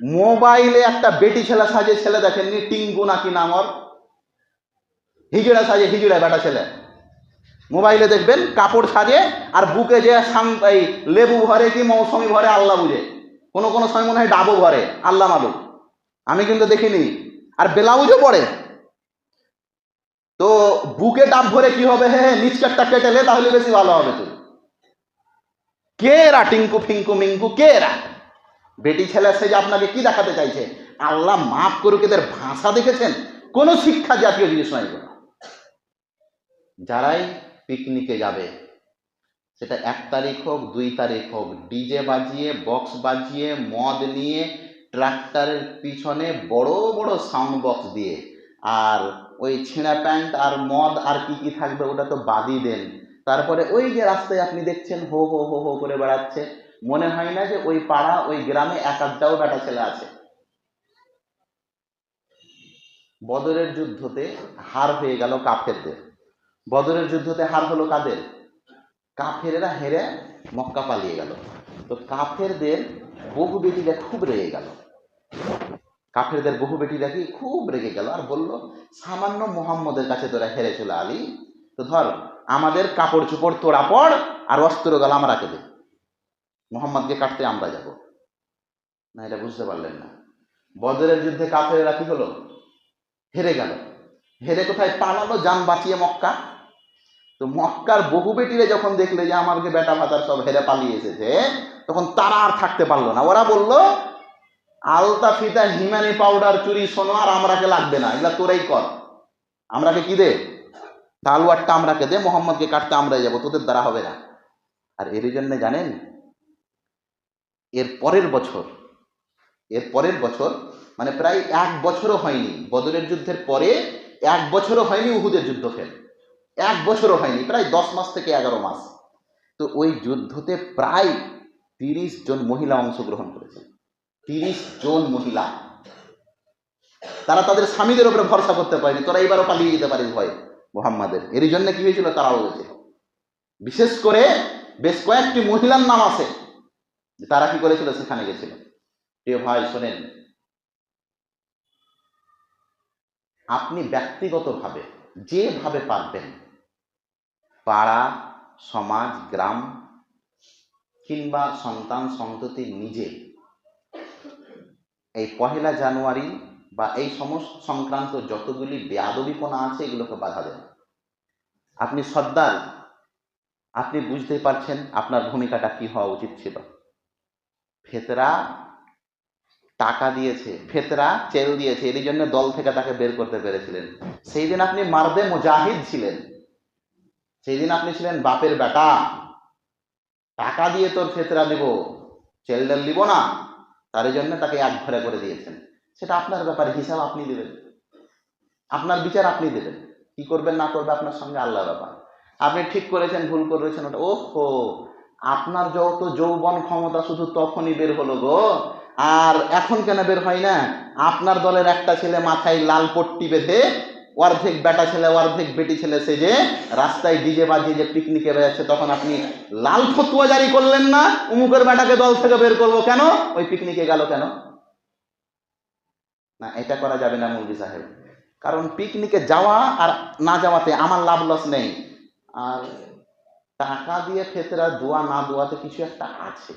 মোবাইলে একটা বেটি ছেলে সাজে, ছেলে দেখেননি, টিঙ্গু নাকি নাম ওর হিজড়া সাজে, হিজড়া বেটা ছেলে। মোবাইলে দেখবেন, কাপড় সাজে, আর বুকে যে এই লেবু ভরে কি মৌসুমি ভরে, আল্লাহ বুঝে। কোনো কোনো সময় মনে হয় ডাবো ভরে, আল্লাহ মালুক আমি কিন্তু দেখিনি। আর ব্লাউজও পরে। তো বুকে ডাব ভরে কি হবে? হে নিচকারটা কেটেলে তাহলে বেশি ভালো হবে তুই কে এরা টিঙ্কু ফিঙ্কু মিঙ্কু, কে এরা? বেটি ছেলে, সে যে আপনাকে কি দেখাতে চাইছে? আল্লাহ মাফ করুক, এদের ভাষা দেখেছেন? কোনো শিক্ষা জাতীয় জিনিস নয় এগুলো। যারাই পিকনিকে যাবে, সেটা এক তারিখ হোক, দুই তারিখ হোক, ডিজে বাজিয়ে, বক্স বাজিয়ে, মদ নিয়ে, ট্রাক্টরের পিছনে বড় বড় সাউন্ড বক্স দিয়ে, আর ওই ছেঁড়া প্যান্ট আর মদ আর কি কি থাকবে, ওটা তো বাদই দেন। তারপরে ওই যে রাস্তায় আপনি দেখছেন, হো হো হো হো করে বেড়াচ্ছে মনে হয় না যে ওই পাড়া, ওই গ্রামে এক আধটাও বেটা ছেলে আছে। বদরের যুদ্ধতে হার হয়ে গেল কাফেরদের। বদরের যুদ্ধতে হার হলো কাদের? কাফেরেরা হেরে মক্কা পালিয়ে গেল। তো কাফেরদের বহু বেটিরা খুব রেগে গেল। কাফেরদের বহু বেটিরা কি খুব রেগে গেল আর বলল, সামান্য মোহাম্মদের কাছে তোরা হেরে চলে আলি। তো ধর, আমাদের কাপড় চোপড় তোড়া পড় আর অস্ত্র গেল আমরা মোহাম্মদকে কাটতে আমরা যাব। না, এটা বুঝতে পারলেন না। বদরের যুদ্ধে কাফেরেরা কি হলো? হেরে গেল। হেরে কোথায়? পালালো যান বাঁচিয়ে মক্কা। তো মক্কার বহু বেটিরে যখন দেখলে যে আমাকে বেটা ভাতার সব হেরে পালিয়ে এসেছে, তখন তারা আর থাকতে পারল না। ওরা বলল আলতা ফিতা হিমানি পাউডার, চুরি, সোনো আর আমরাকে লাগবে না। এগুলা তোরাই কর। আমরাকে কি দে? তালুয়ারটা আমরাকে দে। মোহাম্মদকে কাটতে আমরাই যাব। তোদের দ্বারা হবে না। আর এর জন্য জানেন এর পরের বছর, এর পরের বছর মানে প্রায় এক বছরও হয়নি। বদরের যুদ্ধের পরে এক বছরও হয়নি, উহুদের যুদ্ধ ফেল এক বছরও হয়নি, প্রায় দশ মাস থেকে এগারো মাস। তো ওই যুদ্ধতে প্রায় তিরিশ জন মহিলা অংশগ্রহণ করেছে। তিরিশ জন মহিলা। তারা তাদের স্বামীদের উপরে ভরসা করতে পারেনি। তোরা এবারও পালিয়ে যেতে পারিস ভয় মোহাম্মদের। এর জন্য কি হয়েছিল? তারাও বিশেষ করে বেশ কয়েকটি মহিলার নাম আছে। তারা কি করেছিল? সেখানে গেছিল। প্রিয় ভাই, শোনেন। আপনি ব্যক্তিগতভাবে যেভাবে পারবেন, পাড়া, সমাজ, গ্রাম কিংবা সন্তান, সন্ততি নিজে, এই পহেলা জানুয়ারি বা এই সমস্ত সংক্রান্ত যতগুলি বেয়াদবিপনা আছে, এগুলোকে বাধা দেন। আপনি সর্দার, আপনি বুঝতে পারছেন আপনার ভূমিকাটা কি হওয়া উচিত ছিল। ফেতরা টাকা দিয়েছে, ফেতরা চেল দিয়েছে এর জন্য দল থেকে তাকে বের করতে পেরেছিলেন। সেই দিন আপনি মারদে মুজাহিদ ছিলেন। সেই দিন আপনি ছিলেন বাপের বেটা। টাকা দিয়ে তোর ফেতরা দিব, চেল ডেল দিব না। তার জন্য তাকে এক ঘরে করে দিয়েছেন। সেটা আপনার ব্যাপারে, হিসাব আপনি দেবেন। আপনার বিচার আপনি দেবেন। কি করবেন না করবে আপনার সঙ্গে আল্লাহ ব্যাপার। আপনি ঠিক করেছেন, ভুল করেছেন, ওটা ওহো! আপনার যত যৌবন ক্ষমতা শুধু তখনই বের হলো গো। আর এখন কেন বের হয় না? আপনার দলের একটা ছেলে মাথায় লাল পট্টি বেঁধে, অর্ধেক বেটা ছেলে, অর্ধেক বেটি ছেলে সেজে রাস্তায় ডিজে বাজিয়ে যে পিকনিকে বেড়াচ্ছে, তখন আপনি লাল ফতুয়া জারি করলেন না? উমুকের বেটাকে দল থেকে বের করব কেন? ওই পিকনিকে গেল কেন? না, এটা করা যাবে না মুরগি সাহেব। কারণ পিকনিকে যাওয়া আর না যাওয়াতে আমার লাভ লস নেই। আর টাকা দিয়ে ফেতরা দোয়া না দোয়াতে কিছু একটা আছে।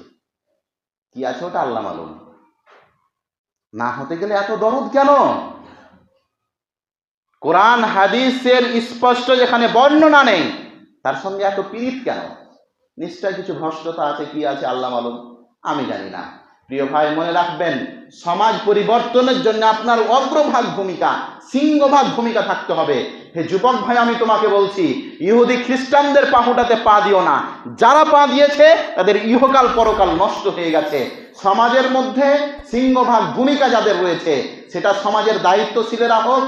কি আছে ওটা আল্লাহ মালুম। না হতে গেলে এত দরদ কেন? কোরআন, হাদিসের স্পষ্ট যেখানে বর্ণনা নেই, তার সঙ্গে এত পীড়িত কেন? নিশ্চয় কিছু ভ্রষ্টতা আছে, কি আছে আল্লাহ মালুম? আমি জানি না। প্রিয় ভাই, মনে রাখবেন সমাজ পরিবর্তনের জন্য আপনার অগ্রভাগ ভূমিকা, সিংহভাগ ভূমিকা থাকতে হবে। হে যুবক ভাই, আমি তোমাকে বলছি, ইহুদি খ্রিস্টানদের পাহুটাতে পা দিও না। যারা পা দিয়েছে, তাদের ইহকাল পরকাল নষ্ট হয়ে গেছে। সমাজের মধ্যে সিংহভাগ ভূমিকা যাদের রয়েছে, সেটা সমাজের দায়িত্বশীলেরা হোক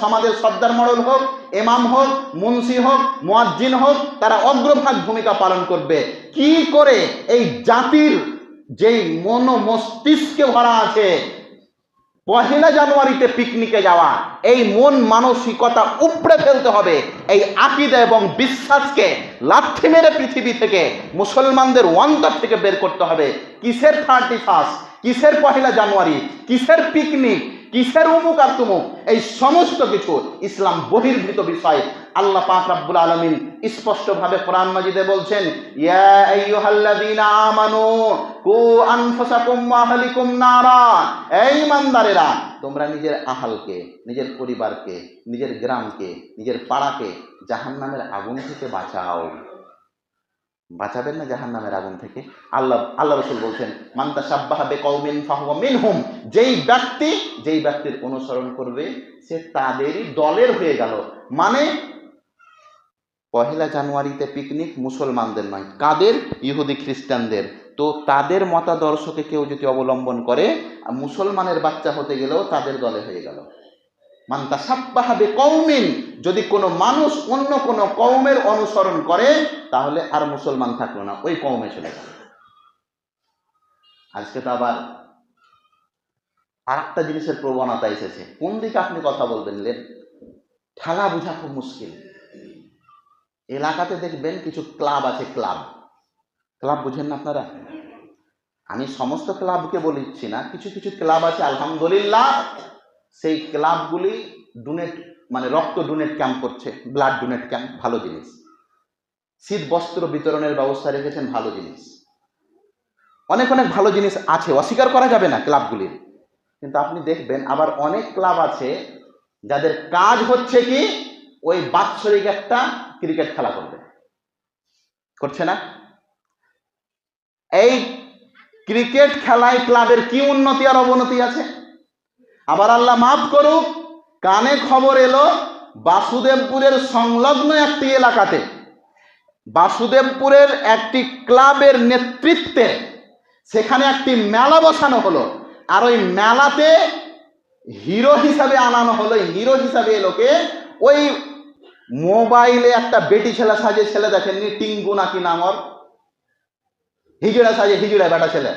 সমাজের সর্দার মডল হোক এমাম হোক, মুন্সি হোক, মোয়াজ্জিন হোক, তারা অগ্রভাগ ভূমিকা পালন করবে। কি করে এই জাতির যেই মন মস্তিষ্কে ভরা আছে, পহেলা জানুয়ারিতে পিকনিকে যাওয়া, এই মন মানসিকতা উপড়ে ফেলতে হবে। এই আকিদা এবং বিশ্বাসকে লাথি মেরে পৃথিবী থেকে, মুসলমানদের অন্তর থেকে বের করতে হবে। কিসের থার্টি ফার্স্ট কিসের পহেলা জানুয়ারি? কিসের পিকনিক কিসের উমুক আর তুমুক? এই সমস্ত কিছু ইসলাম বহির্ভূত বিষয়। আল্লাহ পাক রাব্বুল আলামিন স্পষ্টভাবে কোরআন মাজিদে বলছেন, ইয়া আইয়ুহাল্লাযীনা আমানু কু আনফুসাকুম ওয়া আহলিকুম নারা। এই ইমানদারেরা, তোমরা নিজের আহালকে, নিজের পরিবারকে, নিজের গ্রামকে, নিজের পাড়াকে জাহান্নামের আগুন থেকে বাঁচাও। বাঁচাবেন না জাহান নামের আগুন থেকে? আল্লাহ আল্লাহ রসুল বলছেন মান্তা সাব্বাহাবে কৌমিন ফাহুয়া মিনহুম। যেই ব্যক্তি, যেই ব্যক্তির অনুসরণ করবে, সে তাদেরই দলের হয়ে গেল। মানে পহেলা জানুয়ারিতে পিকনিক মুসলমানদের নয়, কাদের? ইহুদি খ্রিস্টানদের। তো তাদের মতাদর্শকে কেউ যদি অবলম্বন করে, মুসলমানের বাচ্চা হতে গেলেও তাদের দলে হয়ে গেল। মান্তা সাব্বাহাবে কৌমিন যদি কোনো মানুষ অন্য কোনো কৌমের অনুসরণ করে, তাহলে আর মুসলমান থাকল না। ওই কৌমে চলে গেল। আজকে তো আবার আর একটা জিনিসের প্রবণতা এসেছে। কোন দিকে আপনি কথা বলবেন, লেন? ঠেলা বোঝা খুব মুশকিল। এলাকাতে দেখবেন কিছু ক্লাব আছে, ক্লাব। ক্লাব বুঝেন না আপনারা? আমি সমস্ত ক্লাবকে বলিচ্ছি না, কিছু কিছু ক্লাব আছে, আলহামদুলিল্লাহ। সেই ক্লাবগুলি ডোনেট মানে রক্ত ডোনেট ক্যাম্প করছে ব্লাড ডোনেট ক্যাম্প ভালো জিনিস। শীত বস্ত্র বিতরণের ব্যবস্থা রেখেছেন, ভালো জিনিস। অনেক অনেক ভালো জিনিস আছে, অস্বীকার করা যাবে না ক্লাবগুলির কিন্তু আপনি দেখবেন, আবার অনেক ক্লাব আছে যাদের কাজ হচ্ছে কি, ওই বাৎসরিক একটা ক্রিকেট খেলা করবে। করছে না? এই ক্রিকেট খেলায় ক্লাবের কি উন্নতি আর অবনতি আছে? আবার আল্লাহ মাফ করুক, কানে খবর এলো বাসুদেবপুরের সংলগ্ন একটি এলাকাতে। বাসুদেবপুরের একটি ক্লাবের নেতৃত্বে সেখানে একটি মেলা বসানো হলো। আর ওই মেলাতে হিরো হিসাবে আনানো হলো। হিরো হিসাবে এলোকে ওই মোবাইলে একটা বেটি ছেলে সাজে, ছেলে দেখেননি, টিঙ্গু নাকি নাম ওর হিজড়া সাজে হিজড়া বেটা ছেলে।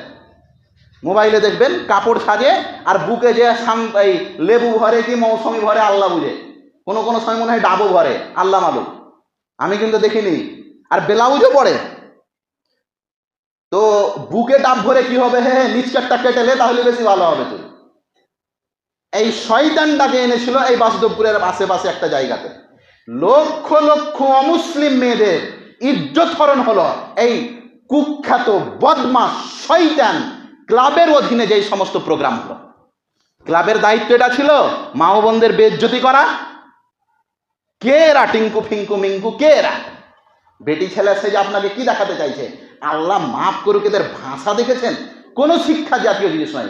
মোবাইলে দেখবেন, কাপড় সাজে আর বুকে যে এই লেবু ভরে কি মৌসুমি ভরে, আল্লাহ বুঝে। কোনো কোনো সময় মনে হয় ডাবও ভরে, আল্লাহ মালুক আমি কিন্তু দেখিনি। আর ব্লাউজও পরে। তো বুকে ডাব ভরে কি হবে? হে নিচকারটা কেটেলে তাহলে বেশি ভালো হবে তুই এই শয়তানটাকে এনেছিল এই বাসুদেবপুরের আশেপাশে একটা জায়গাতে। লক্ষ লক্ষ অমুসলিম মেয়েদের ইজ্জত হরণ হলো। এই কুখ্যাত বদমাস শয়তান। ক্লাবের অধীনে যেই সমস্ত প্রোগ্রাম হলো। ক্লাবের দায়িত্ব এটা ছিল মা ও বোনদের বেজ্জতি করা। কে এরা? টিঙ্কু ফিঙ্কু মিঙ্কু, কে এরা? বেটি ছেলে সে যে আপনাকে কি দেখাতে চাইছে? আল্লাহ মাফ করুক, এদের ভাষা দেখেছেন? কোন শিক্ষা জাতীয় জিনিস নয়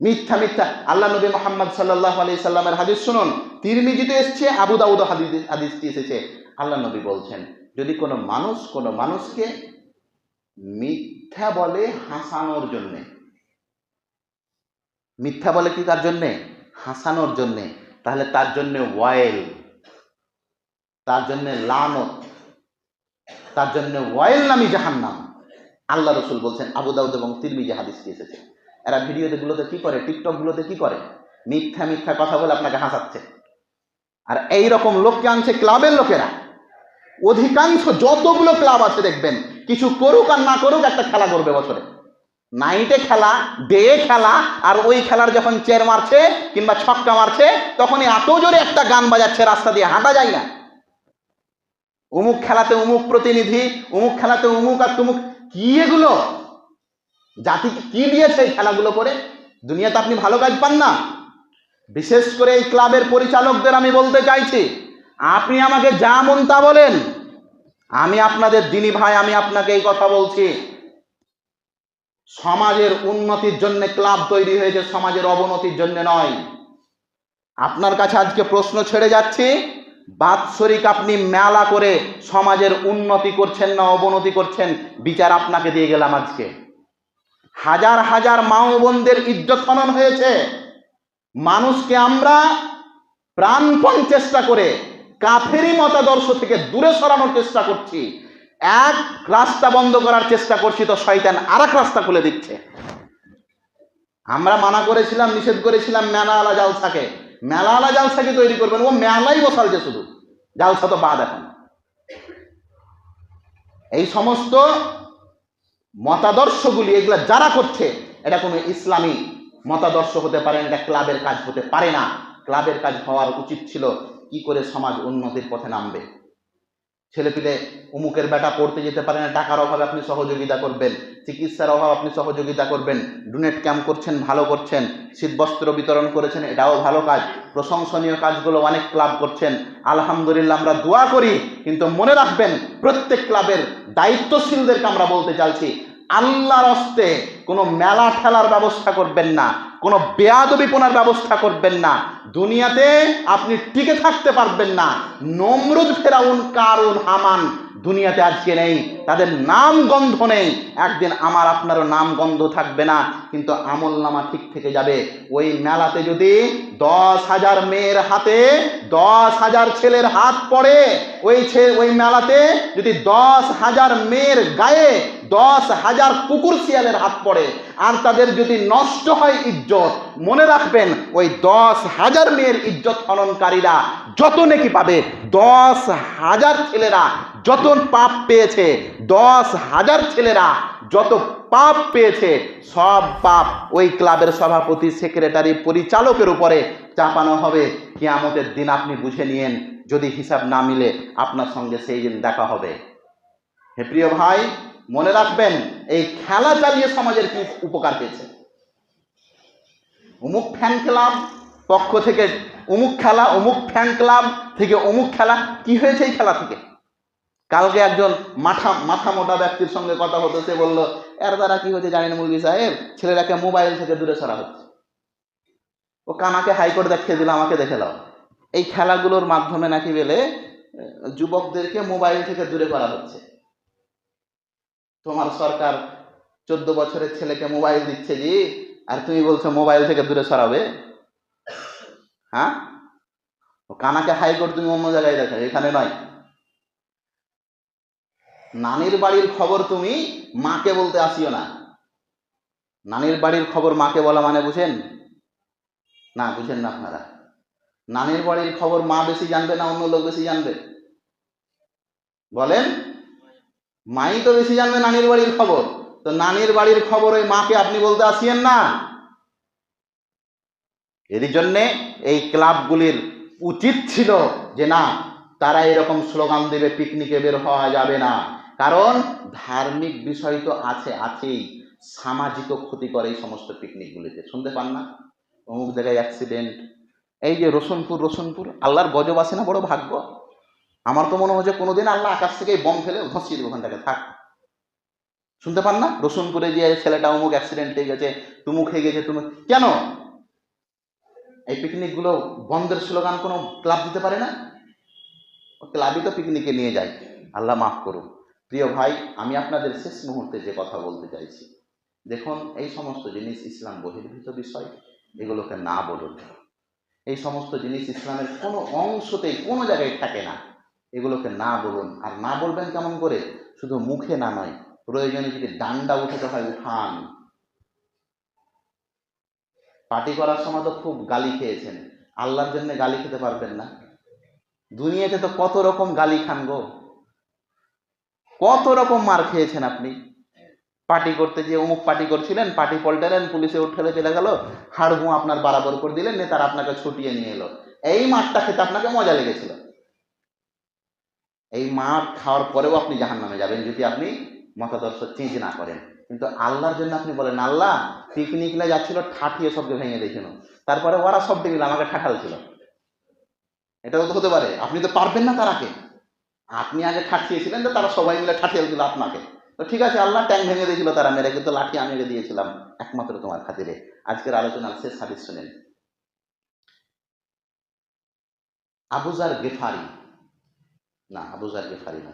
মিথ্যা মিথ্যা। আল্লাহ নবী মোহাম্মদ সাল্লাহ আলি সাল্লামের হাদিস শুনুন। তিরমিজিতে এসছে, আবু দাউদ হাদিস হাদিসটি এসেছে। আল্লাহ নবী বলছেন, যদি কোনো মানুষ কোনো মানুষকে মিথ্যা বলে হাসানোর জন্যে। মিথ্যা বলে কি তার জন্যে? হাসানোর জন্যে। তাহলে তার জন্যে ওয়াইল, তার জন্যে লানত, তার জন্য ওয়াইল নামি জাহান্নাম। আল্লাহ রসুল বলছেন, আবু দাউদ এবং তিরমিজি হাদিসটি এসেছে। এরা ভিডিওতে গুলোতে কি করে? টিকটক গুলোতে কি করে? মিথ্যা মিথ্যা কথা বলে আপনাকে হাসাচ্ছে। আর এই রকম লোককে আনছে ক্লাবের লোকেরা। অধিকাংশ যতগুলো ক্লাব আছে দেখবেন কিছু করুক আর না করুক একটা খেলা করবে বছরে। নাইটে খেলা ডে খেলা, আর ওই খেলার যখন চের মারছে কিংবা ছক্কা মারছে, তখনই এত জোরে একটা গান বাজাচ্ছে রাস্তা দিয়ে, হাঁটা যায় না। উমুক খেলাতে উমুক প্রতিনিধি, উমুক খেলাতে উমুক আর তুমুক, কি এগুলো? জাতিকে কি দিয়েছে এই খেলাগুলো করে? দুনিয়াতে আপনি ভালো কাজ পান না? বিশেষ করে এই ক্লাবের পরিচালকদের আমি বলতে চাইছি, আপনি আমাকে যা মন তা বলেন আমি আপনাদের দিনী ভাই, আমি আপনাকে এই কথা বলছি। সমাজের উন্নতির জন্য ক্লাব তৈরি হয়েছে, সমাজের অবনতির জন্য নয়। আপনার কাছে আজকে প্রশ্ন ছেড়ে যাচ্ছি, বাৎসরিক আপনি মেলা করে সমাজের উন্নতি করছেন না অবনতি করছেন, বিচার আপনাকে দিয়ে গেলাম আজকে। হাজার হাজার মা ও বোনদের ইজ্জত হনন হয়েছে। মানুষকে আমরা প্রাণপণ চেষ্টা করে কাফেরি মতাদর্শ থেকে দূরে সরানোর চেষ্টা করছি। এক রাস্তা বন্ধ করার চেষ্টা করছি তো শয়তান আর রাস্তা খুলে দিচ্ছে। আমরা মানা করেছিলাম, নিষেধ করেছিলাম মেলাওয়ালা জালসাকে। মেলাওয়ালা জালসাকে তৈরি করবেন, ও মেলাই বসালছে শুধু। জালসা তো বাদ এখন। এই সমস্ত মতাদর্শগুলি, এগুলা যারা করছে, এটা কোনো ইসলামী মতাদর্শ হতে পারে না, এটা ক্লাবের কাজ হতে পারে না। ক্লাবের কাজ হওয়ার উচিত ছিল কি করে সমাজ উন্নতির পথে নামবে? ছেলেপিলে অমুকের বেটা পড়তে যেতে পারে না, টাকার অভাবে আপনি সহযোগিতা করবেন, চিকিৎসার অভাব আপনি সহযোগিতা করবেন, ডোনেট ক্যাম্প করছেন, ভালো করছেন, শীতবস্ত্র বিতরণ করেছেন, এটাও ভালো কাজ, প্রশংসনীয় কাজগুলো অনেক ক্লাব করছেন, আলহামদুলিল্লাহ আমরা দোয়া করি, কিন্তু মনে রাখবেন প্রত্যেক ক্লাবের দায়িত্বশীলদেরকে আমরা বলতে চাইছি, আল্লাহর হস্তে কোনো মেলা ঠেলার ব্যবস্থা করবেন না, কোনো বেয়াদবিপনার ব্যবস্থা করবেন না। দুনিয়াতে আপনি টিকে থাকতে পারবেন না। নমরুদ ফেরাউন কারুন হামান, দুনিয়াতে আজকে নেই। তাদের নাম গন্ধ নেই। একদিন আমার আপনারও নাম গন্ধ থাকবে না, কিন্তু আমল নামা ঠিক থেকে যাবে। ওই মেলাতে যদি দশ হাজার মেয়ের হাতে দশ হাজার ছেলের হাত পড়ে, ওই ছে, ওই মেলাতে যদি দশ হাজার মেয়ের গায়ে দশ হাজার কুকুর শিয়ালের হাত পড়ে আর তাদের যদি নষ্ট হয় ইজ্জত, মনে রাখবেন, ওই দশ হাজার মেয়ের ইজ্জত হননকারীরা যত নেকি পাবে। দশ হাজার ছেলেরা যত পাপ পেয়েছে, দশ হাজার ছেলেরা যত পাপ পেয়েছে, সব পাপ ওই ক্লাবের সভাপতি, সেক্রেটারি, পরিচালকের উপরে চাপানো হবে। কিয়ামতের দিন আপনি বুঝে নিয়েন, যদি হিসাব না মিলে আপনার সঙ্গে সেই দিন দেখা হবে। হে প্রিয় ভাই মনে রাখবেন, এই খেলা চালিয়ে সমাজের কি উপকার পেয়েছে। অমুক ফ্যান ক্লাব পক্ষ থেকে, অমুক খেলা, অমুক ফ্যান ক্লাব থেকে, অমুক খেলা, কি হয়েছে এই খেলা থেকে? কালকে একজন মাথা মাথা মোটা ব্যক্তির সঙ্গে কথা হতো, সে বলল, এর দ্বারা কি হয়েছে জানেন মুরগি সাহেব? ছেলেরাকে মোবাইল থেকে দূরে সরা হচ্ছে। ও কানাকে হাইকোর্ট দেখিয়ে দিল, আমাকে দেখে দাও এই খেলাগুলোর মাধ্যমে নাকি বেলে যুবকদেরকে মোবাইল থেকে দূরে করা হচ্ছে। তোমার সরকার চোদ্দ বছরের ছেলেকে মোবাইল দিচ্ছে জি, আর তুমি বলছো মোবাইল থেকে দূরে সরাবে? হ্যাঁ? কানাকে হাইকোর্ট তুমি অন্য জায়গায় দেখো, এখানে নয়। নানির বাড়ির খবর তুমি মাকে বলতে আসিও না। নানির বাড়ির খবর মাকে বলা মানে বুঝেন? না বুঝেন না আপনারা। নানির বাড়ির খবর মা বেশি জানবে না অন্য লোক বেশি জানবে? বলেন? মাই তো বেশি জানবে নানির বাড়ির খবর। তো নানির বাড়ির খবর ওই মাকে আপনি বলতে আসিয়েন না। এর জন্যে এই ক্লাবগুলির উচিত ছিল যে না, তারা এরকম স্লোগান দেবে, পিকনিকে বের হওয়া যাবে না। কারণ ধার্মিক বিষয় তো আছে, আছেই। সামাজিক ক্ষতি করে এই সমস্ত পিকনিকগুলিতে। শুনতে পান না? অমুক জায়গায় অ্যাক্সিডেন্ট এই যে রসুনপুর রসুনপুর, আল্লাহর গজব আসে না বড় ভাগ্য? আমার তো মনে হচ্ছে কোনোদিন আল্লাহ আকাশ থেকে বম ফেলে ধসিয়ে দেবে ওখানটাকে, থাক। শুনতে পান না? রসুনপুরে যে ছেলেটা অমুক অ্যাক্সিডেন্ট হয়ে গেছে তুমুক হয়ে গেছে তুমি কেন? এই পিকনিকগুলো বন্ধের স্লোগান কোনো ক্লাব দিতে পারে না? ক্লাবই তো পিকনিকে নিয়ে যায়। আল্লাহ মাফ করুন। প্রিয় ভাই, আমি আপনাদের শেষ মুহূর্তে যে কথা বলতে চাইছি, দেখুন, এই সমস্ত জিনিস ইসলাম বহির্ভূত বিষয়, এগুলোকে না বলুন। এই সমস্ত জিনিস ইসলামের কোনো অংশতেই কোনো জায়গায় থাকে না। এগুলোকে না বলুন। আর না বলবেন কেমন করে? শুধু মুখে না নয়, প্রয়োজনে যদি ডান্ডা উঠাতে হয় উঠান। পার্টি করার সময় তো খুব গালি খেয়েছেন। আল্লাহর জন্য গালি খেতে পারবেন না। দুনিয়াতে তো কত রকম গালি খান গো। কত রকম মার খেয়েছেন আপনি। পার্টি করতে যে অমুক পার্টি করছিলেন, পার্টি পল্টালেন, পুলিশে উঠে চলে গেল হাড়গু আপনার বারাবর করে দিলেন, নেতার আপনাকে ছুটিয়ে নিয়ে এলো। এই মারটা খেতে আপনাকে মজা লেগেছিল। এই মার খাওয়ার পরেও আপনি জাহান নামে যাবেন যদি আপনি মতাদর্শ চেঞ্জ না করেন। কিন্তু আল্লাহর জন্য আপনি বলেন, আল্লাহ পিকনিক না যাচ্ছিল ঠাঠিয়ে সবকে ভেঙে দেখেন তারপরে ওরা সব দিল আমাকে ঠাঠাল ছিল। এটাও তো হতে পারে। আপনি তো পারবেন না তারাকে। আপনি আগে ঠাঠিয়েছিলেন তো তারা সবাই মিলে ঠাঠিয়ে দিল আপনাকে। তো ঠিক আছে, আল্লাহ ট্যাঙ্ক ভেঙে দিয়েছিল তারা মেরে, কিন্তু লাঠি আমি দিয়েছিলাম একমাত্র তোমার খাতিরে। আজকের আলোচনার শেষ হাদিস শুনেন। আবুজার গেফারি না, আবু আবুজার গেফারি না।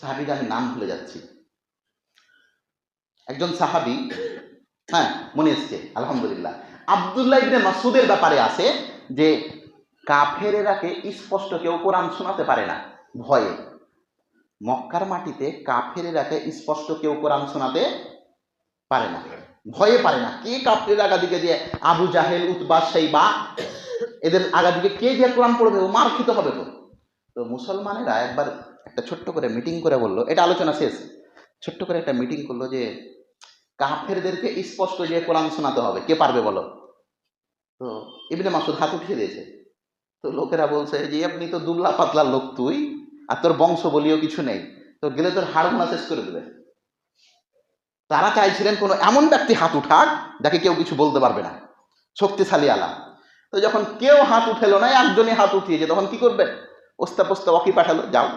সাহাবিদের আমি নাম ভুলে যাচ্ছি। একজন সাহাবি হ্যাঁ মনে এসছে, আলহামদুলিল্লাহ। আবদুল্লাহ ইবনে মাসুদের ব্যাপারে আছে যে, কাফেরেরাকে স্পষ্ট কেউ কোরআন শোনাতে পারে না, ভয়ে। মক্কার মাটিতে কাফেরেরাকে স্পষ্ট কেউ কোরআন শোনাতে পারে না, ভয়ে পারে না। কে কাফের আগাদিকে দিয়ে আবু জাহেল, উতবা সেইবা এদের আগাদিকে কে যে কোরআন পড়বে, ও মার খেতে হবে তো? তো মুসলমানেরা একবার একটা ছোট্ট করে মিটিং করে বলল, এটা আলোচনা শেষ। ছোট্ট করে একটা মিটিং করল যে, কাফেরদেরকে স্পষ্ট যে কোরআন শোনাতে হবে, কে পারবে বলো? তো ইবনে মাসুদ হাত উঠিয়ে দিয়েছে। তো লোকেরা বলছে যে, আপনি তো দুবলা পাতলা লোক তুই, আর তোর বংশ বলিও কিছু নেই। তো গেলে তোর হাড় গোনা শেষ করে দেবে। তারা চাইছিলেন কোনো এমন ব্যক্তি হাত উঠাক, যাকে কেউ কিছু বলতে পারবে না। শক্তিশালী আলা তো যখন কেউ হাত উঠেলো না, একজনই হাত উঠিয়েছে, তখন কি করবে ওস্তা পোস্তা ওয়াকি পাঠালো, যাও।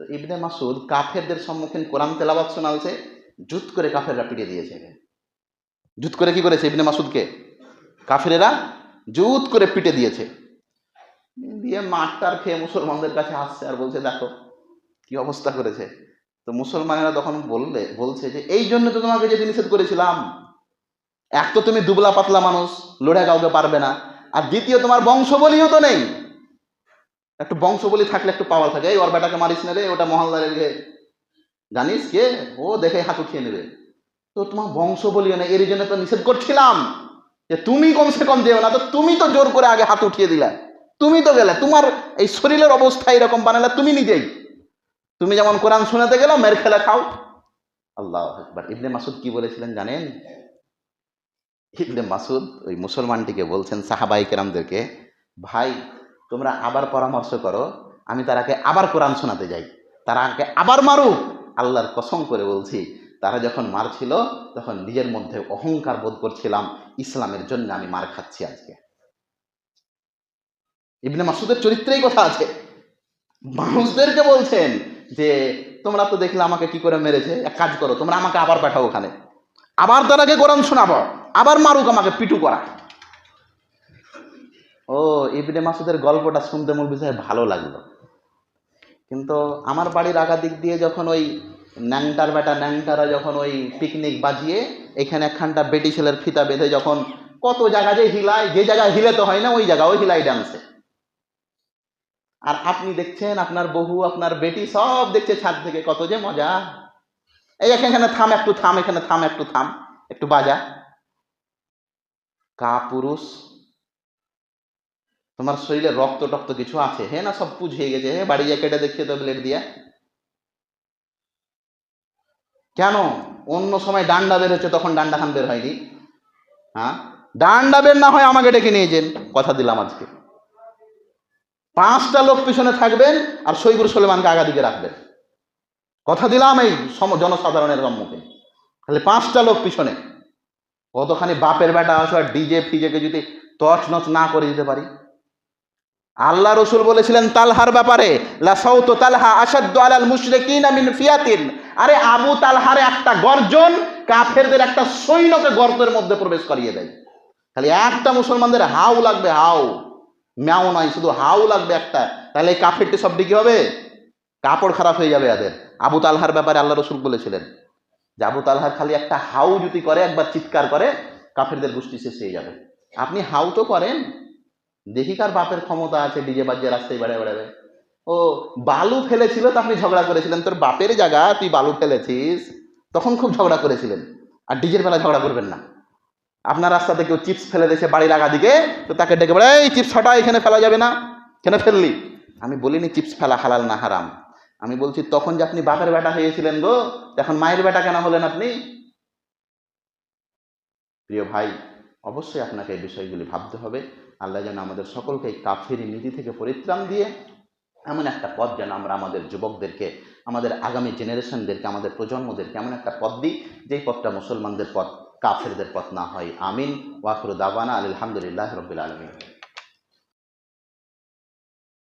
তো ইবনে মাসুদ কাফেরদের সম্মুখীন কোরআন তেলাবাদ শোনালছে, জুত করে কাফেররা পিটিয়ে দিয়েছে জুত করে কি করেছে ইবনে মাসুদকে কাফেরেরা জুত করে পিটে দিয়েছে। দিয়ে মাঠটার খেয়ে মুসলমানদের কাছে আসছে আর বলছে, দেখো, কি অবস্থা করেছে? তো মুসলমানেরা তখন বললে, বলছে যে, এই জন্য তো তোমাকে যে নিষেধ করেছিলাম। এক তো তুমি দুবলা পাতলা মানুষ, লড়ে কাউকে পারবে না। আর দ্বিতীয়, তোমার বংশবলিও তো নেই। একটু বংশবলি থাকলে একটু পাওয়ার থাকে। এই ওর বেটাকে মারিস না রে, ওটা মহলদারের জানিস কে? ও দেখে হাত উঠিয়ে নেবে। তো তোমার বংশবলিও না এর জন্য তো নিষেধ করছিলাম যে তুমি কমসে কম যেও না, তো তুমি তো জোর করে আগে হাত উঠিয়ে দিলে। তুমি তো গেলে, তোমার এই শরীরের অবস্থা এরকম বানালে তুমি নিজেই। তুমি যেমন কোরআন শোনাতে গেলো, মের খেলা খাও। আল্লাহ একবার ইবনে মাসুদ কি বলেছিলেন জানেন? ইবনে মাসুদ ওই মুসলমানটিকে বলছেন সাহাবাই কেরামদেরকে, ভাই তোমরা আবার পরামর্শ করো, আমি তারাকে আবার কোরআন শোনাতে যাই। তারা আমাকে আবার মারুক আল্লাহর কসম করে বলছি, তারা যখন মারছিল, তখন নিজের মধ্যে অহংকার বোধ করছিলাম, ইসলামের জন্য আমি মার খাচ্ছি আজকে। ইবনে মাসুদের চরিত্রেই কথা আছে। মানুষদেরকে বলছেন যে, তোমরা তো দেখলে আমাকে কি করে মেরেছে? এক কাজ করো, তোমরা আমাকে আবার পাঠাও ওখানে। আবার তারাকে কোরআন শোনাবো, আবার মারুক আমাকে পিটু করা ও, ইবনে মাসুদের গল্পটা শুনতে মূল বিষয়ে ভালো লাগল। কিন্তু আমার বাড়ির আগা দিক দিয়ে যখন ওই ন্যাংটার বেটা ন্যাংটারা যখন ওই পিকনিক বাজিয়ে এখানে একখানটা বেটি ছেলের ফিতা বেঁধে যখন কত জায়গা যে হিলায়, যে জায়গায় হিলে তো হয় না, ওই জায়গা, ওই হিলাই ডান্সে। আর আপনি দেখছেন, আপনার বহু আপনার বেটি সব দেখছে ছাদ থেকে, কত যে মজা। এই এখানে থাম, একটু থাম, এখানে থাম, একটু থাম, একটু বাজা। কা পুরুষ তোমার শরীরে রক্ত টক্ত কিছু আছে? হে না, সব পুজ হয়ে গেছে। হে বাড়ি যা কেটে দেখিয়ে তো দিয়ে। কেন? অন্য সময় ডান্ডা বের হচ্ছে তখন ডান্ডা খান বের হয়নি। হ্যাঁ? ডান্ডা বের না হয় আমাকে ডেকে নিয়ে যেন। কথা দিলাম আজকে। পাঁচটা লোক পিছনে থাকবেন আর সৈবুর সলেমানকে আগা দিকে রাখবেন। কথা দিলাম এই সম- জনসাধারণের সম্মুখে। খালি পাঁচটা লোক পিছনে। কতখানি বাপের বেটা আসো আর ডিজে ফিজেকে যদি তছ নচ না করে দিতে পারি? আল্লাহ রসুল বলেছিলেন, তালহার ব্যাপারে লাসাউত তালহা আসাদ্দু আলাল মুশরিকিন মিন ফিয়াতিন। আরে আবু তালহার একটা গর্জন কাফেরদের একটা সৈন্যকে গর্তের মধ্যে প্রবেশ করিয়ে দেয়। খালি একটা মুসলমানদের হাউ লাগবে, হাউ। ম্যাও নয়, শুধু হাউ লাগবে একটা। তাহলে এই কাফেরটি সব কি হবে? কাপড় খারাপ হয়ে যাবে এদের। আবু তালহার ব্যাপারে আল্লাহ রসুল বলেছিলেন যে আবু তালহার খালি একটা হাউ যদি করে, একবার চিৎকার করে, কাফেরদের গোষ্ঠী শেষ হয়ে যাবে। আপনি হাউ তো করেন। দেখি কার বাপের ক্ষমতা আছে ডিজে বাজিয়ে রাস্তায় বেড়ে বেড়াবে। ও, বালু ফেলেছিল তো আপনি ঝগড়া করেছিলেন। তোর বাপের জায়গা, তুই বালু ফেলেছিস, তখন খুব ঝগড়া করেছিলেন। আর ডিজের বেলা ঝগড়া করবেন না। আপনার রাস্তাতে কেউ চিপস ফেলে দিয়েছে বাড়ির আগা দিকে, তো তাকে ডেকে বলে, এই চিপস হটা এখানে ফেলা যাবে না। কেন ফেললি। আমি বলিনি, চিপস ফেলা হালাল না হারাম। আমি বলছি, তখন যে আপনি বাপের বেটা হয়েছিলেন গো এখন মায়ের বেটা কেন হলেন আপনি? প্রিয় ভাই, অবশ্যই আপনাকে এই বিষয়গুলি ভাবতে হবে। আল্লাহ যেন আমাদের সকলকে এই কাফেরি নীতি থেকে পরিত্রাণ দিয়ে এমন একটা পথ যেন আমরা আমাদের যুবকদেরকে, আমাদের আগামী জেনারেশনদেরকে, আমাদের প্রজন্মদেরকে এমন একটা পথ দিই, যেই পথটা মুসলমানদের পথ, কাফেরদের পথ না হয়। আমিন। ওয়াকুর দাবানা আলহামদুলিল্লাহ রবিল আলমিন।